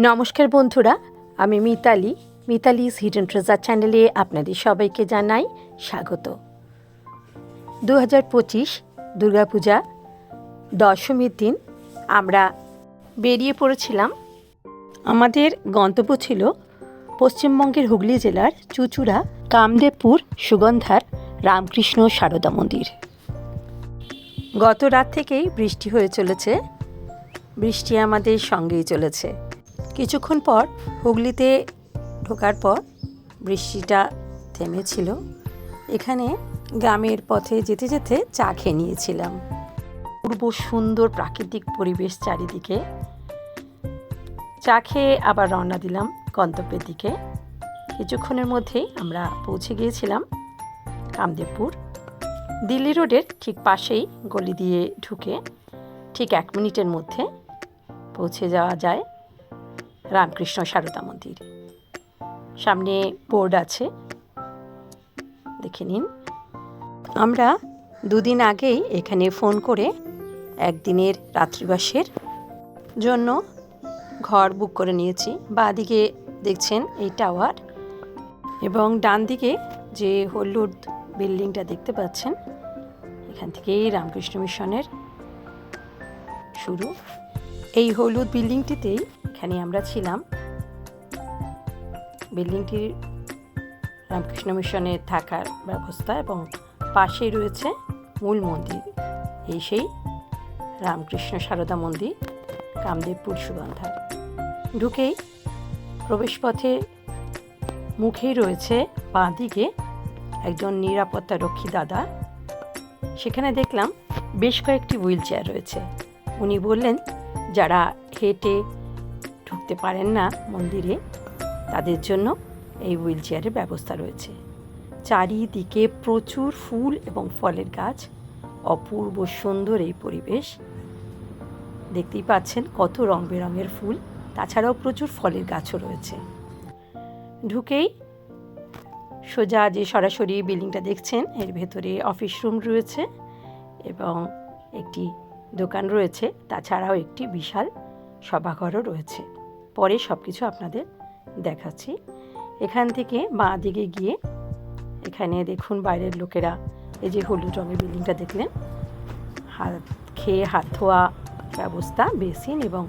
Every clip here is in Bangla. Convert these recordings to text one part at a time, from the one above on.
নমস্কার বন্ধুরা, আমি মিতালি মিতালিস হিডেন ট্রেজার চ্যানেলে আপনাদের সবাইকে জানাই স্বাগত। দু হাজার পঁচিশ দুর্গাপূজা, দশমীর দিন আমরা বেরিয়ে পড়েছিলাম। আমাদের গন্তব্য ছিল পশ্চিমবঙ্গের হুগলি জেলার চুচুড়া, কামদেবপুর, সুগন্ধার, রামকৃষ্ণ, সারদা মন্দির। গত রাত থেকেই বৃষ্টি হয়ে চলেছে। বৃষ্টি আমাদের সঙ্গেই চলেছে। কিছুক্ষণ পর হুগলিতে ঢোকার পর বৃষ্টিটা থেমেছিল। এখানে গ্রামের পথে যেতে যেতে চা খেয়ে নিয়েছিলাম। পূর্ব সুন্দর প্রাকৃতিক পরিবেশ চারিদিকে। চা খেয়ে আবার রওনা দিলাম গন্তব্যের দিকে। কিছুক্ষণের মধ্যেই আমরা পৌঁছে গিয়েছিলাম কামদেবপুর। দিল্লি রোডের ঠিক পাশেই গলি দিয়ে ঢুকে ঠিক এক মিনিটের মধ্যে পৌঁছে যাওয়া যায়। রামকৃষ্ণ সারদা মন্দির। সামনে বোর্ড আছে। দেখে নিন। আমরা দুদিন আগেই এখানে ফোন করে একদিনের রাত্রিবাসের জন্য ঘর বুক করে নিয়েছি। বা দিকে দেখছেন এই টাওয়ার এবং ডান দিকে যে হলুদ বিল্ডিংটা দেখতে পাচ্ছেন, এখান থেকেই রামকৃষ্ণ মিশনের শুরু। এই হলুদ বিল্ডিংটিতেই এখানে আমরা ছিলাম। বিল্ডিংটির রামকৃষ্ণ মিশনে থাকার ব্যবস্থা এবং পাশেই রয়েছে মূল মন্দির। এই সেই রামকৃষ্ণ সারদা মন্দির কামদেবপুর সুগন্ধা ঢুকেই প্রবেশপথে মুখেই রয়েছে বাঁ দিকে একজন নিরাপত্তা রক্ষী দাদা। সেখানে দেখলাম বেশ কয়েকটি হুইল চেয়ার রয়েছে। উনি বললেন যারা হেঁটে ঢুকতে পারেন না মন্দিরে, তাদের জন্য এই হুইল চেয়ারের ব্যবস্থা রয়েছে। চারিদিকে প্রচুর ফুল এবং ফলের গাছ, অপূর্ব সুন্দর এই পরিবেশ। দেখতেই পাচ্ছেন কত রং বেরঙের ফুল, তাছাড়াও প্রচুর ফলের গাছও রয়েছে। ঢুকেই সোজা যে সরাসরি বিল্ডিংটা দেখছেন, এর ভেতরে অফিস রুম রয়েছে এবং একটি দোকান রয়েছে, তাছাড়াও একটি বিশাল সভাঘরও রয়েছে। পরে সব কিছু আপনাদের দেখাচ্ছি। এখান থেকে বাঁ দিকে গিয়ে এখানে দেখুন বাইরের লোকেরা, এই যে হলুদ রঙের বিল্ডিংটা দেখলেন। হাত, খেয়ে হাত ধোয়া ব্যবস্থা, বেসিন এবং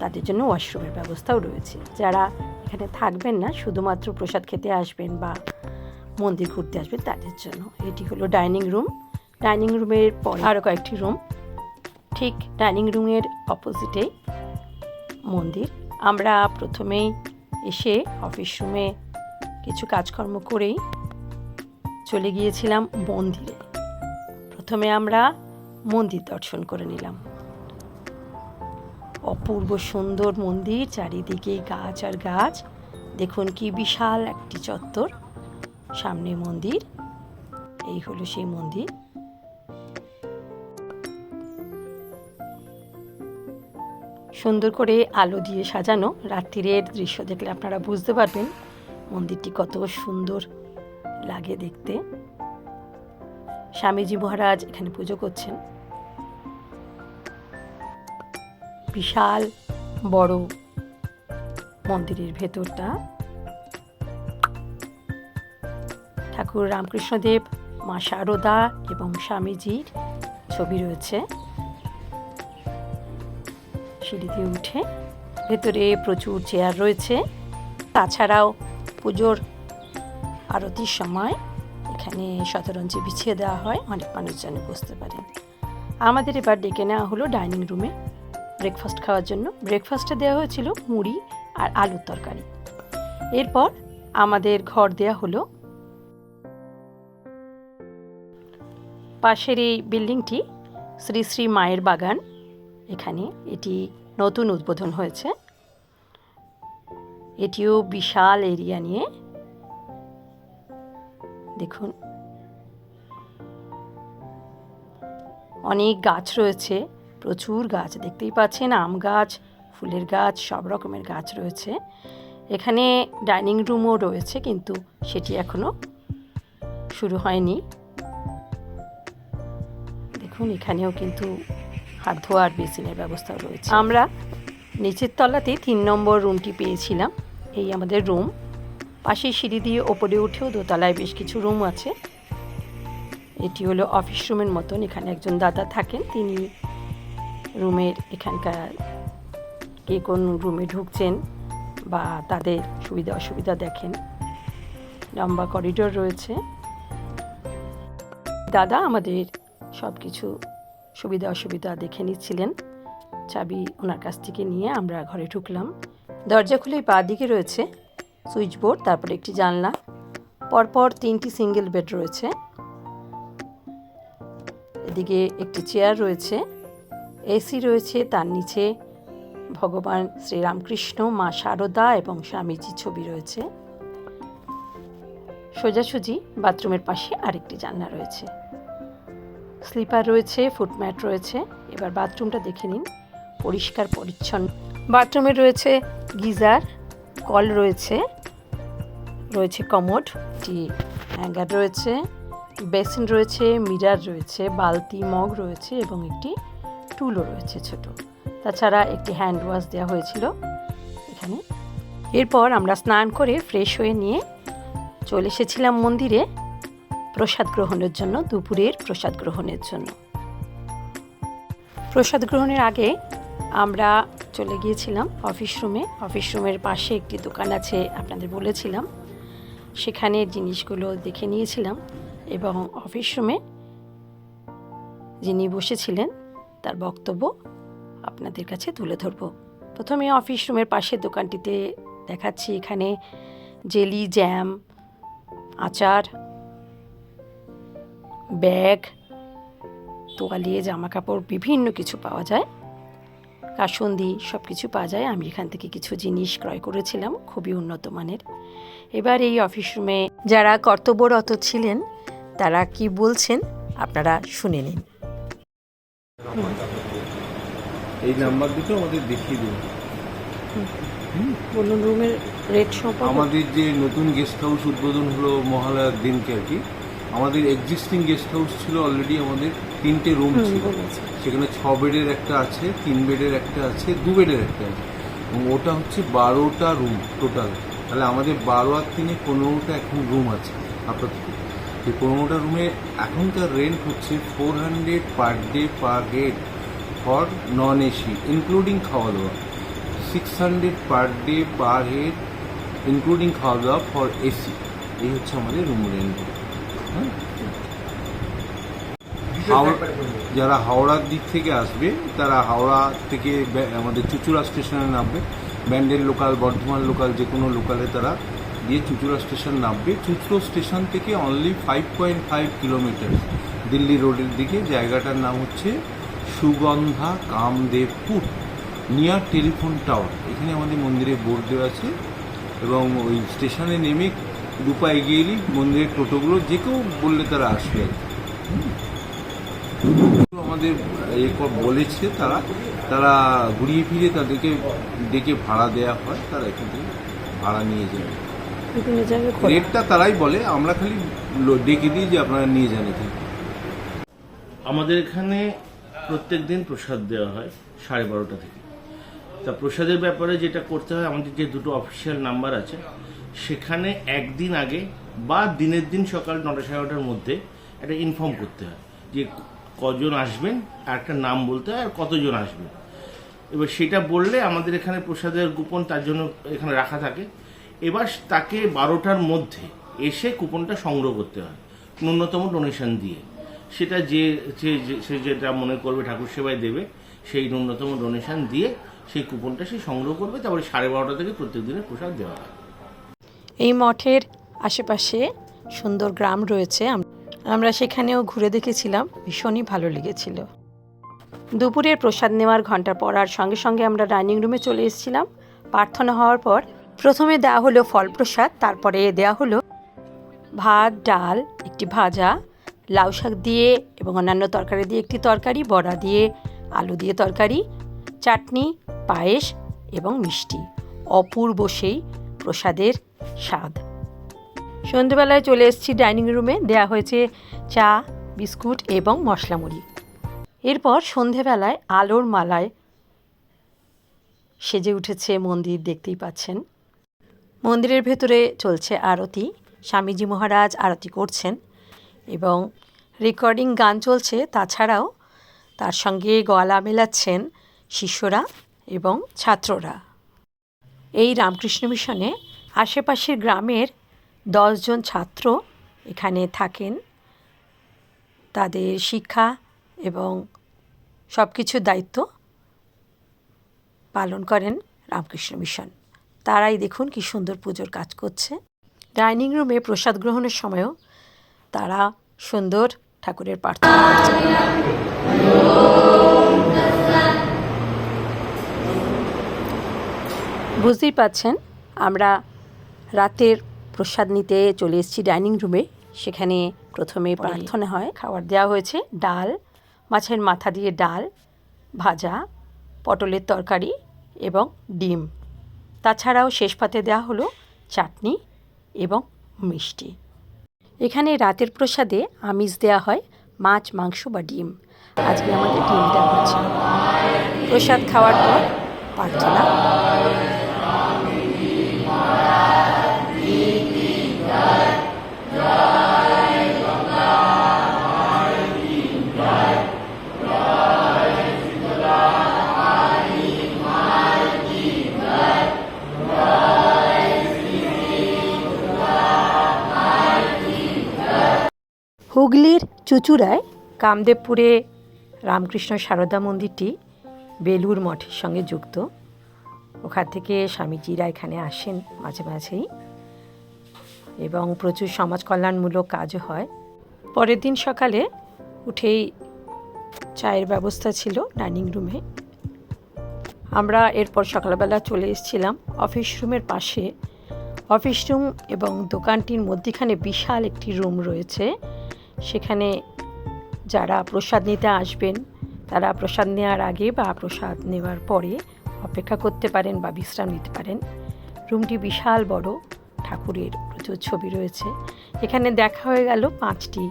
তাদের জন্য ওয়াশরুমের ব্যবস্থাও রয়েছে। যারা এখানে থাকবেন না, শুধুমাত্র প্রসাদ খেতে আসবেন বা মন্দির ঘুরতে আসবেন তাদের জন্য। এটি হলো ডাইনিং রুম। ডাইনিং রুমের পরে আরও কয়েকটি রুম। ঠিক ডাইনিং রুমের অপোজিটে মন্দির। আমরা প্রথমেই এসে অফিস রুমে কিছু কাজকর্ম করেই চলে গিয়েছিলাম মন্দিরে। প্রথমে আমরা মন্দির দর্শন করে নিলাম। অপূর্ব সুন্দর মন্দির, চারিদিকে গাছ আর গাছ। দেখুন কি বিশাল একটি চত্বর, সামনে মন্দির। এই হলো সেই মন্দির। সুন্দর করে আলো দিয়ে সাজানো রাত্রিরের দৃশ্য দেখলে আপনারা বুঝতে পারবেন মন্দিরটি কত সুন্দর লাগে দেখতে। স্বামীজি মহারাজ এখানে পুজো করছেন। বিশাল, বড় মন্দিরের ভেতরটা। ঠাকুর রামকৃষ্ণদেব, মা শারদা এবং স্বামীজির ছবি রয়েছে। সিঁড়ি দিয়ে উঠে ভেতরে প্রচুর চেয়ার রয়েছে। তাছাড়াও পুজোর আরতির সময় এখানে শতরঞ্জি বিছিয়ে দেওয়া হয়, অনেক মানুষজনে বসতে পারেন আমাদের এবার ডেকে নেওয়া হলো ডাইনিং রুমে ব্রেকফাস্ট খাওয়ার জন্য। ব্রেকফাস্টে দেওয়া হয়েছিল মুড়ি আর আলুর তরকারি। এরপর আমাদের ঘর দেয়া হলো। পাশের এই বিল্ডিংটি শ্রী শ্রী মায়ের বাগান। এখানে এটি নতুন উদ্বোধন হয়েছে। এটিও বিশাল এরিয়া নিয়ে। দেখুন। অনেক গাছ রয়েছে, প্রচুর গাছ। দেখতেই পাচ্ছেন, আম গাছ, ফুলের গাছ, সব রকমের গাছ রয়েছে। এখানে ডাইনিং রুমও রয়েছে, কিন্তু সেটি এখনও শুরু হয়নি। দেখুন, এখানেও কিন্তু হাত ধোয়ার বেসিনের ব্যবস্থাও রয়েছে। আমরা নিচের তলাতেই তিন নম্বর রুমটি পেয়েছিলাম, এই আমাদের রুম পাশে সিঁড়ি দিয়ে ওপরে উঠেও দোতলায় বেশ কিছু রুম আছে। এটি হলো অফিস রুমের মতন, এখানে একজন দাদা থাকেন, তিনি রুমের এখানকার কে কোন রুমে ঢুকছেন বা তাদের সুবিধা অসুবিধা দেখেন। লম্বা করিডোর রয়েছে। দাদা আমাদের সব কিছু সুবিধা অসুবিধা দেখে নিচ্ছিলেন। চাবি ওনার কাছ থেকে নিয়ে আমরা ঘরে ঢুকলাম। দরজা খুলে বাঁ দিকে রয়েছে, সুইচ বোর্ড, তারপরে একটি জানলা, পরপর তিনটি সিঙ্গেল বেড রয়েছে। এদিকে একটি চেয়ার রয়েছে, এসি রয়েছে, তার নিচে ভগবান শ্রীরামকৃষ্ণ, মা শারদা এবং স্বামীজি ছবি রয়েছে। সোজাসুজি বাথরুমের পাশে আরেকটি জানলা রয়েছে। স্লিপার রয়েছে ফুটম্যাট রয়েছে। এবার বাথরুমটা দেখে নিন, পরিষ্কার, পরিচ্ছন্ন। বাথরুমে রয়েছে গিজার, কল রয়েছে রয়েছে কমোড একটি হ্যাঙ্গার রয়েছে, বেসিন রয়েছে, মিরার রয়েছে, বালতি, মগ রয়েছে এবং একটি টুলও রয়েছে ছোট। তাছাড়া একটি হ্যান্ড ওয়াশ দেওয়া হয়েছিল এখানে। এরপর আমরা স্নান করে ফ্রেশ হয়ে নিয়ে চলে এসেছিলাম মন্দিরে। প্রসাদ গ্রহণের জন্য, দুপুরের প্রসাদ গ্রহণের জন্য। প্রসাদ গ্রহণের আগে আমরা চলে গিয়েছিলাম অফিস রুমে অফিস রুমের পাশে একটি দোকান আছে, আপনাদের বলেছিলাম। সেখানে জিনিসগুলো দেখে নিয়েছিলাম এবং অফিস রুমে যিনি বসেছিলেন, তার বক্তব্য আপনাদের কাছে তুলে ধরব। প্রথমে অফিস রুমের পাশের দোকানটিতে দেখাচ্ছি এখানে জেলি জ্যাম আচার ব্যাগ তোয়ালিয়ে জামা কাপড় বিভিন্ন কিছু পাওয়া যায়। কাসন্দি সব কিছু পাওয়া যায়। আমি এখান থেকে কিছু জিনিস ক্রয় করেছিলাম খুবই উন্নত মানের। এবার এই অফিস রুমে যারা কর্তব্যরত ছিলেন তারা কি বলছেন আপনারা শুনে নিন। এই নাম্বার দুটো আমাদের দেখিয়ে দিন। বলুন রুমের রেট সম্পর্কে। আমাদের যে নতুন গেস্ট হাউস উদ্বোধন হলো মহালয়ার দিনকে আর কি আমাদের এক্সিস্টিং গেস্ট হাউস ছিল অলরেডি আমাদের তিনটে রুম ছিল। সেখানে ছ বেডের একটা আছে তিন বেডের একটা আছে দু বেডের একটা আছে। এবং ওটা হচ্ছে বারোটা রুম টোটাল তাহলে আমাদের বারো আর তিনে পনেরোটা এখন রুম আছে আপাতত। এই পনেরোটা রুমে এখনকার রেন্ট হচ্ছে four hundred per day per head for non AC including খাওয়া দাওয়া six hundred per day per head including খাওয়া দাওয়া ফর এসি এই হচ্ছে আমাদের রুম রেন্ট যারা হাওড়ার দিক থেকে আসবে তারা হাওড়া থেকে আমাদের চুচুড়া স্টেশনে নামবে। ব্যান্ডেল লোকাল বর্ধমান লোকাল যে কোনো লোকালে তারা দিয়ে চুচুড়া স্টেশন নামবে। চুচুড়ো স্টেশন থেকে only five point five kilometre Delhi রোডের দিকে। জায়গাটার নাম হচ্ছে Sugandha Kamdebpur near telephone tower এখানে আমাদের মন্দিরে বোর্ড দেওয়া আছে এবং ওই স্টেশনে নেমে দুপা এগিয়ে এলি মন্দিরের টোটোগুলো যে কেউ বললে তারা আসবে। আমাদের এ ক- বলেছে তারা তারা ঘুরিয়ে ফিরে তাদেরকে ডেকে ভাড়া দেওয়া হয় তারা এখান থেকে ভাড়া নিয়ে যায়। বিভিন্ন রেটটা তারাই বলে আমরা খালি ডেকে দিই যে আপনারা নিয়ে যান এখানে আমাদের এখানে প্রত্যেক দিন প্রসাদ দেওয়া হয় সাড়ে বারোটা থেকে। তা প্রসাদের ব্যাপারে যেটা করতে হয়, আমাদের যে দুটো অফিসিয়াল নাম্বার আছে, সেখানে একদিন আগে বা দিনের দিন সকাল নটা সাড়ে নটার মধ্যে একটা ইনফর্ম করতে হয় যে কজন আসবেন, আর একটা নাম বলতে হয়, আর কতজন আসবেন। এবার সেটা বললে আমাদের এখানে প্রসাদের কুপন তার জন্য এখানে রাখা থাকে। এবার তাকে বারোটার মধ্যে এসে কুপনটা সংগ্রহ করতে হয়, ন্যূনতম ডোনেশন দিয়ে। সেটা যে সে যেটা মনে করবে ঠাকুর সেবায় দেবে, সেই ন্যূনতম ডোনেশন দিয়ে সেই কুপনটা সে সংগ্রহ করবে, তারপরে সাড়ে বারোটা থেকে প্রত্যেক দিনের প্রসাদ দেওয়া হয় এই মঠের আশেপাশে সুন্দর গ্রাম রয়েছে। আমরা সেখানেও ঘুরে দেখেছিলাম, ভীষণই ভালো লেগেছিল। দুপুরের প্রসাদ নেওয়ার ঘণ্টা পড়ার সঙ্গে সঙ্গে আমরা ডাইনিং রুমে চলে এসেছিলাম। প্রার্থনা হওয়ার পর প্রথমে দেওয়া হলো ফল প্রসাদ, তারপরে দেওয়া হলো ভাত, ডাল, একটি ভাজা, লাউ শাক দিয়ে এবং অন্যান্য তরকারি দিয়ে একটি তরকারি, বড়া দিয়ে আলু দিয়ে তরকারি চাটনি, পায়েস এবং মিষ্টি। অপূর্ব সেই প্রসাদের স্বাদ। সন্ধেবেলায় চলে এসেছি ডাইনিং রুমে। দেয়া হয়েছে চা, বিস্কুট এবং মশলা মুড়ি এরপর সন্ধেবেলায় আলোর মালায় সেজে উঠেছে মন্দির, দেখতেই পাচ্ছেন। মন্দিরের ভেতরে চলছে আরতি। স্বামীজি মহারাজ আরতি করছেন এবং রেকর্ডিং গান চলছে। তাছাড়াও তার সঙ্গে গলা মেলাচ্ছেন শিষ্যরা এবং ছাত্ররা। এই রামকৃষ্ণ মিশনে আশেপাশের গ্রামের দশজন ছাত্র এখানে থাকেন। তাদের শিক্ষা এবং সব কিছুর দায়িত্ব পালন করেন রামকৃষ্ণ মিশন। তারাই দেখুন কি সুন্দর পুজোর কাজ করছে। ডাইনিং রুমে প্রসাদ গ্রহণের সময়ও তারা সুন্দর ঠাকুরের প্রার্থনা বুঝতেই পাচ্ছেন আমরা রাতের প্রসাদ নিতে চলে এসেছি ডাইনিং রুমে। সেখানে প্রথমে প্রার্থনা হয়। খাবার দেওয়া হয়েছে ডাল মাছের মাথা দিয়ে ডাল ভাজা পটলের তরকারি এবং ডিম। তাছাড়াও শেষ পাতে দেওয়া হলো চাটনি এবং মিষ্টি। এখানে রাতের প্রসাদে আমিষ দেওয়া হয় মাছ মাংস বা ডিম। আজকে আমাদের ডিম দেওয়া হচ্ছে। প্রসাদ খাওয়ার পর প্রার্থনা। চুচুড়ায় কামদেবপুরে রামকৃষ্ণ সারদা মন্দিরটি বেলুর মঠের সঙ্গে যুক্ত। ওখান থেকে স্বামীজিরা এখানে আসেন মাঝে মাঝেই এবং প্রচুর সমাজ কল্যাণমূলক কাজও হয়। পরের দিন সকালে উঠেই চায়ের ব্যবস্থা ছিল ডাইনিং রুমে। আমরা এরপর সকালবেলা চলে এসেছিলাম অফিস রুমের পাশে। অফিস রুম এবং দোকানটির মধ্যিখানে বিশাল একটি রুম রয়েছে। সেখানে যারা প্রসাদ নিতে আসবেন, তারা প্রসাদ নেওয়ার আগে বা প্রসাদ নেওয়ার পরে অপেক্ষা করতে পারেন বা বিশ্রাম নিতে পারেন। রুমটি বিশাল বড়, ঠাকুরের প্রচুর ছবি রয়েছে। এখানে দেখা হয়ে গেল পাঁচটি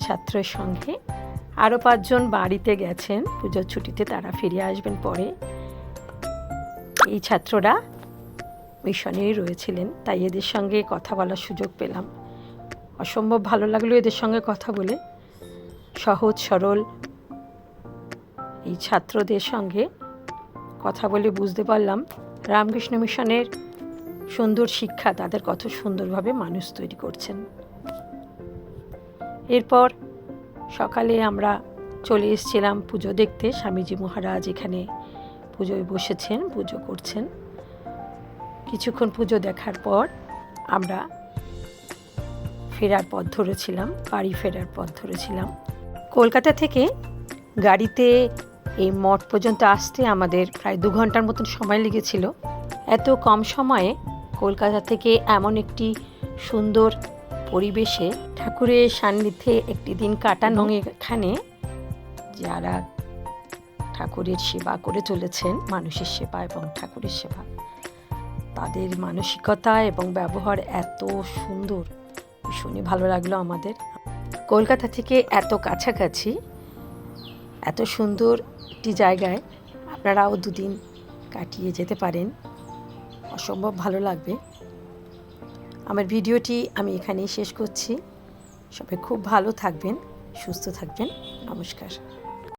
ছাত্রের সঙ্গে। আরও পাঁচজন বাড়িতে গেছেন, পুজোর ছুটিতে তারা ফিরে আসবেন পরে। এই ছাত্ররা মিশনেই রয়েছিলেন, তাই এদের সঙ্গে কথা বলার সুযোগ পেলাম। অসম্ভব ভালো লাগল এদের সঙ্গে কথা বলে। সহজ, সরল এই ছাত্রদের সঙ্গে কথা বলে বুঝতে পারলাম রামকৃষ্ণ মিশনের সুন্দর শিক্ষা, তাদের কত সুন্দরভাবে মানুষ তৈরি করছেন। এরপর সকালে আমরা চলে এসেছিলাম পুজো দেখতে। স্বামীজি মহারাজ এখানে পুজোয় বসেছেন, পুজো করছেন। কিছুক্ষণ পুজো দেখার পর আমরা ফেরার পথ ধরেছিলাম, বাড়ি ফেরার পথ ধরেছিলাম। কলকাতা থেকে গাড়িতে এই মঠ পর্যন্ত আসতে আমাদের প্রায় দু ঘণ্টার মতন সময় লেগেছিল। এত কম সময়ে কলকাতা থেকে এমন একটি সুন্দর পরিবেশে ঠাকুরের সান্নিধ্যে একটি দিন কাটানো এখানে, যারা ঠাকুরের সেবা করে চলেছেন, মানুষের সেবা এবং ঠাকুরের সেবা, তাদের মানসিকতা এবং ব্যবহার এত সুন্দর। শুনে ভালো লাগল আমাদের। কলকাতা থেকে এত কাছাকাছি, এত সুন্দর একটি জায়গায় আপনারাও দুদিন কাটিয়ে যেতে পারেন। অসম্ভব ভালো লাগবে। আমার ভিডিওটি আমি এখানেই শেষ করছি। সবাই খুব ভালো থাকবেন, সুস্থ থাকবেন। নমস্কার।